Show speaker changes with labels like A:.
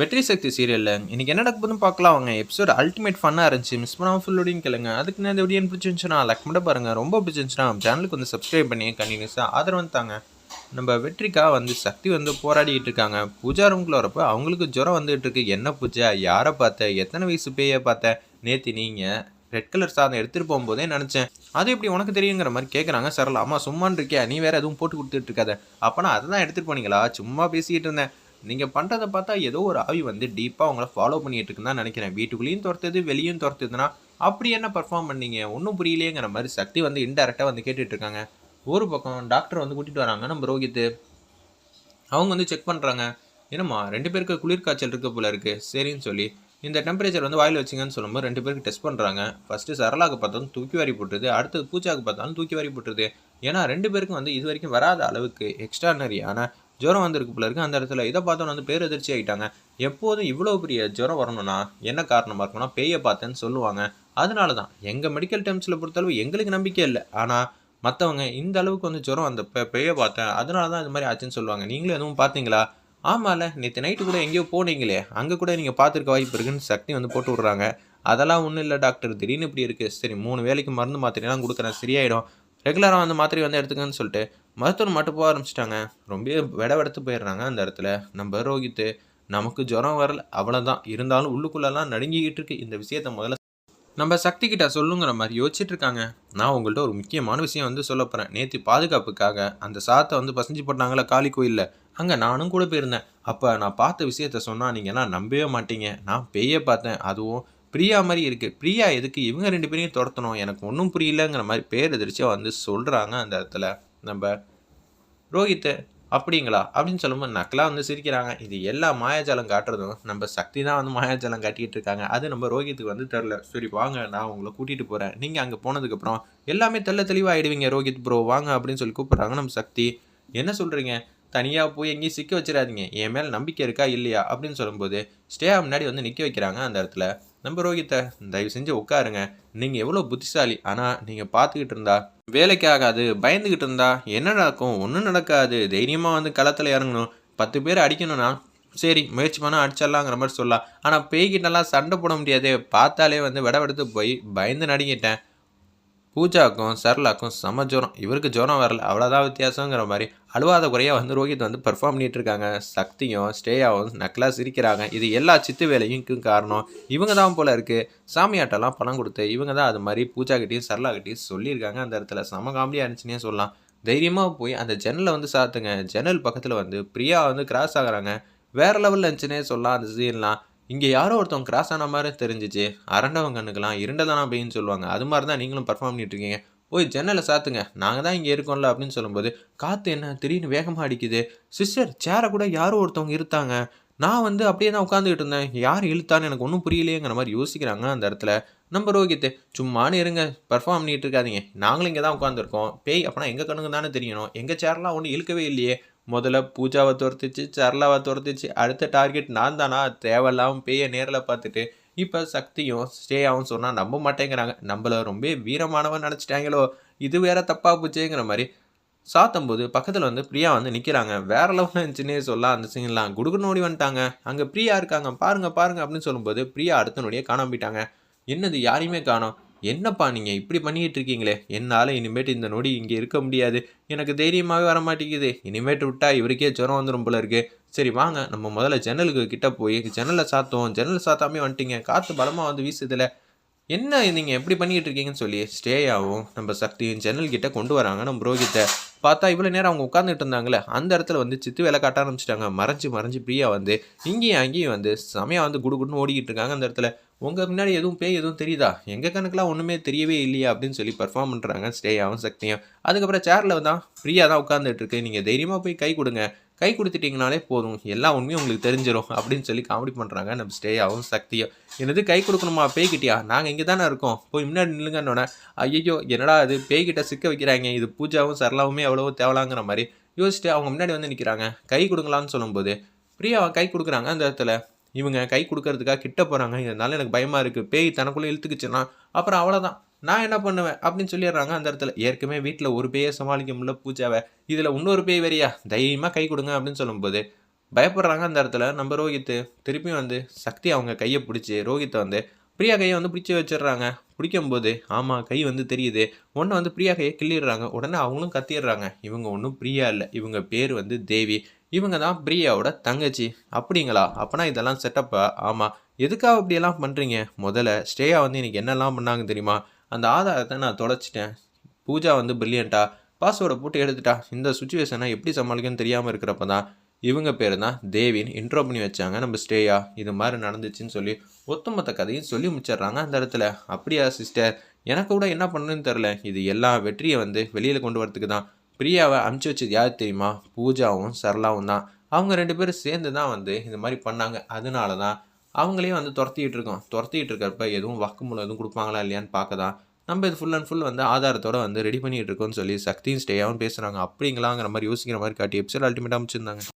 A: வெற்றி சக்தி சீரியலில் இன்றைக்கி என்ன நடக்குதுன்னு பார்க்கலாம் அவங்க எபிசோட் அல்டிமேட் ஃபன்னாக இருந்துச்சு. மிஸ் பண்ணாமல் ஃபுல்லோடையும் கேளுங்க. அதுக்கு நான் இந்த வீடியோ பிடிச்சிருந்துச்சுன்னா லக் மட்டும் பாருங்கள் ரொம்ப பிடிச்சிருந்துச்சுன்னா சேனலுக்கு வந்து சப்ஸ்கிரைப் பண்ணி கண்டினியூஸாக ஆதரவு தாங்க. நம்ம வெற்றிக்காக வந்து சக்தி வந்து போராடிக்கிட்டு இருக்காங்க. பூஜா ரூம்குள்ள வரப்போ அவங்களுக்கு ஜுரம் வந்துகிட்டு இருக்கு. என்ன பூஜா? யாரை பார்த்த? எத்தனை வயசு பேயை பார்த்த? நேற்று நீங்கள் ரெட் கலர் சாதம் எடுத்துகிட்டு போகும்போதே நினச்சேன். அது எப்படி உனக்கு தெரியுங்கிற மாதிரி கேட்குறாங்க சரளா அம்மா சும்மான் இருக்கியா? நீ வேறு எதுவும் போட்டு கொடுத்துட்டு இருக்காத. அப்போனா அதை தான் எடுத்துகிட்டு போனீங்களா? சும்மா பேசிக்கிட்டு இருந்தேன். நீங்கள் பண்ணுறதை பார்த்தா ஏதோ ஒரு ஆவி வந்து டீப்பாக உங்களை ஃபாலோ பண்ணிட்டு இருக்குன்னு தான் நினைக்கிறேன். வீட்டுக்குள்ளேயும் துரத்துது வெளியும் துரத்துதுன்னா அப்படி என்ன பர்ஃபார்ம் பண்ணீங்க? ஒன்றும் புரியலையேங்கிற மாதிரி சக்தி வந்து இன்டெரக்டாக வந்து கேட்டுட்ருக்காங்க ஒரு பக்கம் டாக்டர் வந்து கூட்டிகிட்டு வராங்க நம்ம ரோஹித் அவங்க வந்து செக் பண்ணுறாங்க என்னம்மா ரெண்டு பேருக்கு குளிர்காய்ச்சல் இருக்க போல இருக்குது சரின்னு சொல்லி இந்த டெம்பரேச்சர் வந்து வாயில் வச்சிங்கன்னு சொல்லும்போது ரெண்டு பேருக்கு டெஸ்ட் பண்ணுறாங்க ஃபஸ்ட்டு சரளாக்கு பார்த்தாலும் தூக்கி வாரி போட்டுருது. அடுத்தது பூச்சாக்கு பார்த்தாலும் தூக்கி வாரி போட்டுருது. ஏன்னா ரெண்டு பேருக்கும் வந்து இது வரைக்கும் வராத அளவுக்கு எக்ஸ்ட்ரானரியான ஜுரம் வந்திருக்கு போல இருக்கு. அந்த இடத்துல இதை பார்த்தோன்னு வந்து பேரதிர்ச்சி ஆகிட்டாங்க எப்போதும் இவ்வளோ பெரிய ஜுரம் வரணும்னா என்ன காரணமாக இருக்கும்னா பேயை பார்த்தேன்னு சொல்லுவாங்க. அதனால தான் எங்கள் மெடிக்கல் டேர்ம்ஸில் பொறுத்தளவு எங்களுக்கு நம்பிக்கை இல்லை. ஆனால் மற்றவங்க இந்த அளவுக்கு வந்து ஜுரம் அந்த பேயை பார்த்தேன். அதனால தான் இது மாதிரி ஆச்சுன்னு சொல்லுவாங்க. நீங்களும் எதுவும் பார்த்தீங்களா? ஆமாம்ல நேற்று நைட்டு கூட எங்கேயோ போனீங்களே. அங்கே கூட நீங்கள் பார்த்துருக்க வாய்ப்பு இருக்குன்னு சக்தி வந்து போட்டு விட்றாங்க. அதெல்லாம் ஒன்றும் இல்லை டாக்டர். திடீர்னு இப்படி இருக்குது சரி மூணு வேலைக்கு மருந்து மாத்திரைலாம் கொடுக்குறேன். சரியாயிடும். ரெகுலராக வந்து மாத்திரை வந்து எடுத்துக்கன்னு சொல்லிட்டு மருத்துவர் மட்டும் போக ஆரம்பிச்சிட்டாங்க. ரொம்ப விடவெடுத்து போயிடுறாங்க அந்த இடத்துல. நம்ம ரோகித்து நமக்கு ஜுரம் வரல அவ்வளோதான் இருந்தாலும் உள்ளுக்குள்ளெல்லாம் நடுங்கிக்கிட்டு இருக்கு இந்த விஷயத்த முதல்ல. நம்ம சக்தி கிட்ட சொல்லுங்கிற மாதிரி யோசிச்சுட்டு இருக்காங்க. நான் உங்கள்கிட்ட ஒரு முக்கியமான விஷயம் வந்து சொல்ல போகிறேன் நேற்று பாதுகாப்புக்காக அந்த சாத்தை வந்து பசஞ்சு போட்டாங்களே காளி கோயிலில். அங்கே நானும் கூட போயிருந்தேன். அப்போ நான் பார்த்த விஷயத்த சொன்னால் நீங்கள்லாம் நம்பவே மாட்டீங்க. நான் பேயை பார்த்தேன். அதுவும் பிரியா மாதிரி இருக்குது பிரியா எதுக்கு இவங்க ரெண்டு பேரையும் துரத்தணும்? எனக்கு ஒன்றும் புரியலங்கிற மாதிரி பேர் எதிர்ச்சியாக வந்து சொல்கிறாங்க அந்த இடத்துல. நம்ம ரோஹித்து அப்படிங்களா? அப்படின்னு சொல்லும்போது நக்கலாக வந்து சிரிக்கிறாங்க. இது எல்லா மாயாஜாலம் காட்டுறதும் நம்ம சக்தி தான் வந்து மாயாஜாலம் காட்டிகிட்டு இருக்காங்க. அது நம்ம ரோஹித்துக்கு வந்து தெரில சரி வாங்க நான் உங்களை கூட்டிகிட்டு போகிறேன் நீங்கள் அங்கே போனதுக்கப்புறம் எல்லாமே தெள்ள தெளிவாகிடுவீங்க ரோஹித் ப்ரோ வாங்க அப்படின்னு சொல்லி கூப்பிட்றாங்க நம்ம சக்தி. என்ன சொல்கிறீங்க தனியாக போய் எங்கேயும் சிக்க வச்சிடாதீங்க. என் மேலே நம்பிக்கை இருக்கா? இல்லையா? அப்படின்னு சொல்லும்போது ஸ்டே முன்னாடி வந்து நிற்க வைக்கிறாங்க அந்த இடத்துல. நம்ம ரோஹித்தை தயவு செஞ்சு உட்காருங்க. நீங்கள் எவ்வளோ புத்திசாலி ஆனால் நீங்கள் பார்த்துக்கிட்டு இருந்தா வேலைக்கு ஆகாது பயந்துக்கிட்டு இருந்தா என்ன நடக்கும் ஒன்றும் நடக்காது தைரியமாக வந்து களத்தில் இறங்கணும் பத்து பேர் அடிக்கணும்னா சரி முயற்சி பண்ணால் அடிச்சிடலாங்கிற மாதிரி சொல்லலாம். ஆனால் பேய்கிட்டலாம் சண்டை போட முடியாது பார்த்தாலே வந்து விடவெடுத்து போய் பயந்து நடிங்கிட்டேன். பூஜாக்கும் சரளாக்கும் செம ஜுரம். இவருக்கு ஜுரம் வரல. அவ்வளோதான் வித்தியாசங்கிற மாதிரி அழுவாத குறையாக வந்து ரோஹித் வந்து பெர்ஃபார்ம் பண்ணிட்டு இருக்காங்க சக்தியும் ஸ்டேயாவும் நக்கலாக சிரிக்கிறாங்க. இது எல்லா சித்து வேலையும் காரணம். இவங்க தான் போல இருக்குது சாமியாட்டெல்லாம் பணம் கொடுத்து இவங்க தான் அது மாதிரி பூஜா கிட்டேயும் சரளா கிட்டேயும் சொல்லியிருக்காங்க. அந்த இடத்துல செம காமெடியாக இருந்துச்சுன்னே சொல்லலாம். தைரியமாக போய் அந்த ஜன்னலை வந்து சாத்துங்க. ஜன்னல் பக்கத்தில் வந்து பிரியா வந்து கிராஸ் ஆகுறாங்க. வேறு லெவலில் இருந்துச்சுன்னே சொல்லலாம் அந்த சீன்லாம் இங்கே யாரோ ஒருத்தவங்க கிராஸ் ஆன மாதிரி தெரிஞ்சிச்சு. அரண்டவங்க கண்ணுக்கெல்லாம் இருண்டதானா அப்படின்னு சொல்லுவாங்க. அது மாதிரி தான் நீங்களும் பர்ஃபார்ம் பண்ணிட்டு இருக்கீங்க. ஓய் ஜன்னலை சாத்துங்க. நாங்கள் தான் இங்கே இருக்கோம்ல அப்படின்னு சொல்லும்போது காற்று என்ன? திடீர்னு வேகமாக அடிக்குது. சிஸ்டர் சேரை கூட யாரோ ஒருத்தவங்க இருத்தாங்க நான் வந்து அப்படியே தான் உட்காந்துக்கிட்டு இருந்தேன். யார் இழுத்தான்னு எனக்கு ஒன்றும் புரியலையேங்கிற மாதிரி யோசிக்கிறாங்க அந்த இடத்துல. நம்ம ரோகித்து சும்மானு இருங்க. பர்ஃபார்ம் பண்ணிட்டு இருக்காதீங்க. நாங்களும் இங்கே தான் உட்காந்துருக்கோம் பேய் அப்போனா எங்கள் கண்ணுக்கு தானே தெரியணும் எங்கள் சேர்லாம் ஒன்றும் இழுக்கவே இல்லையே. முதல்ல பூஜாவை துரத்துச்சு சரளாவை துரத்துச்சு அடுத்த டார்கெட் நான் தானா தேவையில்லாமல் பேய நேரில் பார்த்துட்டு இப்போ சக்தியும் ஸ்டேயாகவும் சொன்னால் நம்ப மாட்டேங்கிறாங்க. நம்மள ரொம்ப வீரமானவன் நினச்சிட்டாங்களோ? இது வேற தப்பாக போச்சேங்கிற மாதிரி சாத்தும்போது பக்கத்தில் வந்து பிரியா வந்து நிற்கிறாங்க வேற லெவலில் இருந்துச்சுன்னே சொல்ல அந்த சீன்லாம் குடுகுன்னு ஓடி வந்துட்டாங்க. அங்கே பிரியா இருக்காங்க. பாருங்க பாருங்க அப்படின்னு சொல்லும்போது பிரியா அடுத்த நொடியே காணாம போயிட்டாங்க. என்னது யாரையுமே காணும். என்னப்பா நீங்கள் இப்படி பண்ணிக்கிட்டு இருக்கீங்களே என்னால் இனிமேட்டு இந்த நொடி இங்கே இருக்க முடியாது. எனக்கு தைரியமாகவே வர மாட்டேங்குது இனிமேட்டு விட்டால் இவருக்கே ஜுரம் வந்துடும் போல இருக்கு. சரி வாங்க. நம்ம முதல்ல ஜன்னலுக்கு கிட்டே போய் ஜன்னலை சாத்துவோம். ஜன்னல் சாத்தாமே வந்துட்டீங்க. காற்று பலமாக வந்து வீசுதில்ல என்ன நீங்கள் எப்படி பண்ணிக்கிட்டு இருக்கீங்கன்னு சொல்லி ஸ்டேயாகவும் நம்ம சக்தியும் ஜன்னல் கிட்டே கொண்டு வராங்க நம்ம புரோகித்தை. பார்த்தா இவ்வளோ நேரம் அவங்க உட்காந்துட்டு இருந்தாங்களே அந்த இடத்துல வந்து சித்து வேலை காட்ட ஆரம்பிச்சிட்டாங்க. மறைஞ்சு மறைஞ்சு பிரியா வந்து இங்கேயும் அங்கேயும் வந்து செமையாக வந்து குடு குடுன்னு ஓடிக்கிட்டு இருக்காங்க அந்த இடத்துல. உங்கள் முன்னாடி எதுவும் பேய் எதுவும் தெரியுதா? எங்கள் கணக்கெலாம் ஒன்றுமே தெரியவே இல்லையா? அப்படின்னு சொல்லி பர்ஃபார்ம் பண்ணுறாங்க ஸ்டேயாகவும் சக்தியும். அதுக்கப்புறம் சேரில் தான் ஃப்ரீயாக தான் உட்காந்துட்டு இருக்கு. நீங்கள் தைரியமாக போய் கை கொடுங்க. கை கொடுத்துட்டிங்கனாலே போதும். எல்லா உண்மையும் உங்களுக்கு தெரிஞ்சிடும் அப்படின்னு சொல்லி காமெடி பண்ணுறாங்க நம்ம ஸ்டேயாகவும் சக்தியோ என்னது கை கொடுக்கணுமா? பேய்கிட்டியா நாங்கள் இங்கே தானே இருக்கோம். போய் முன்னாடி நில்லுங்கன்னொன்னே ஐயோ என்னடா அது பேய்கிட்ட சிக்க வைக்கிறாங்க. இது பூஜாவும் சரளாவுமே எவ்வளவோ தேவலாங்கிற மாதிரி. யோசிச்சுட்டு அவங்க முன்னாடி வந்து நிற்கிறாங்க கை கொடுங்களான்னு சொல்லும்போது பிரியாவை கை கொடுக்குறாங்க அந்த இடத்துல. இவங்க கை கொடுக்கறதுக்காக கிட்ட போகிறாங்க இதனால எனக்கு பயமாக இருக்குது பேய் தனக்குள்ளே இழுத்துக்குச்சுன்னா அப்புறம் அவ்வளோதான் நான் என்ன பண்ணுவேன்? அப்படின்னு சொல்லிடுறாங்க அந்த இடத்துல. ஏற்கனவே வீட்டில் ஒரு பேயை சமாளிக்க முடியல பூஜாவை. இதில் இன்னொரு பேய் வரியா தைரியமாக கை கொடுங்க அப்படின்னு சொல்லும்போது பயப்படுறாங்க அந்த இடத்துல. நம்ம ரோஹித்து திருப்பியும் வந்து சக்தி அவங்க கையை பிடிச்சி ரோஹித்தை வந்து பிரியா கையை வந்து பிடிச்சி வச்சிடுறாங்க. பிடிக்கும்போது ஆமாம் கை வந்து தெரியுது. ஒன்று வந்து பிரியா கையை கிள்ளிடுறாங்க. உடனே அவங்களும் கத்திடுறாங்க. இவங்க ஒன்றும் பிரியா இல்லை. இவங்க பேர் வந்து தேவி. இவங்க தான் பிரியாவோட தங்கச்சி. அப்படிங்களா? அப்போனா இதெல்லாம் செட்டப்பா ஆமாம் எதுக்காக அப்படியெல்லாம் பண்ணுறீங்க முதல்ல ஸ்டேயா வந்து இன்னைக்கு என்னெல்லாம் பண்ணாங்க தெரியுமா? அந்த ஆதாரத்தை நான் தொலைச்சிட்டேன். பூஜா வந்து பிரில்லியண்ட்டா பாஸ்வேர்டை போட்டு எடுத்துட்டா இந்த சுச்சுவேஷனை எப்படி சமாளிக்கணும்னு தெரியாமல் இருக்கிறப்ப தான் இவங்க பேர் தான் தேவின்னு இன்ட்ரோ பண்ணி வச்சாங்க. நம்ம ஸ்டேயா இது மாதிரி நடந்துச்சுன்னு சொல்லி ஒத்துமொத்த கதையும் சொல்லி முடிச்சிடுறாங்க அந்த இடத்துல. அப்படியா சிஸ்டர் எனக்கு கூட என்ன பண்ணுன்னு தெரில இது எல்லா வெற்றியை வந்து வெளியில் கொண்டு வரதுக்கு தான். பிரியாவை அமுச்சு வச்சது யார் தெரியுமா? பூஜாவும் சரளாவும் தான். அவங்க ரெண்டு பேரும் சேர்ந்து தான் வந்து இந்த மாதிரி பண்ணாங்க. அதனால தான் அவங்களே வந்து துரத்திட்டு இருக்கோம். துரத்திட்டு இருக்கிறப்ப எதுவும் வாக்குமூலம் எதுவும் கொடுப்பாங்களா இல்லையான்னு பார்க்க தான் நம்ம இது ஃபுல் அண்ட் ஃபுல் வந்து ஆதாரத்தோட வந்து ரெடி பண்ணிட்டு இருக்கோம்னு சொல்லி சக்தியும் ஸ்டேயாவும் பேசுகிறாங்க அப்படிங்களாங்கிற மாதிரி யோசிக்கிற மாதிரி காட்டி எபிசோட் அல்டிமேட்டாக அமைச்சிருந்தாங்க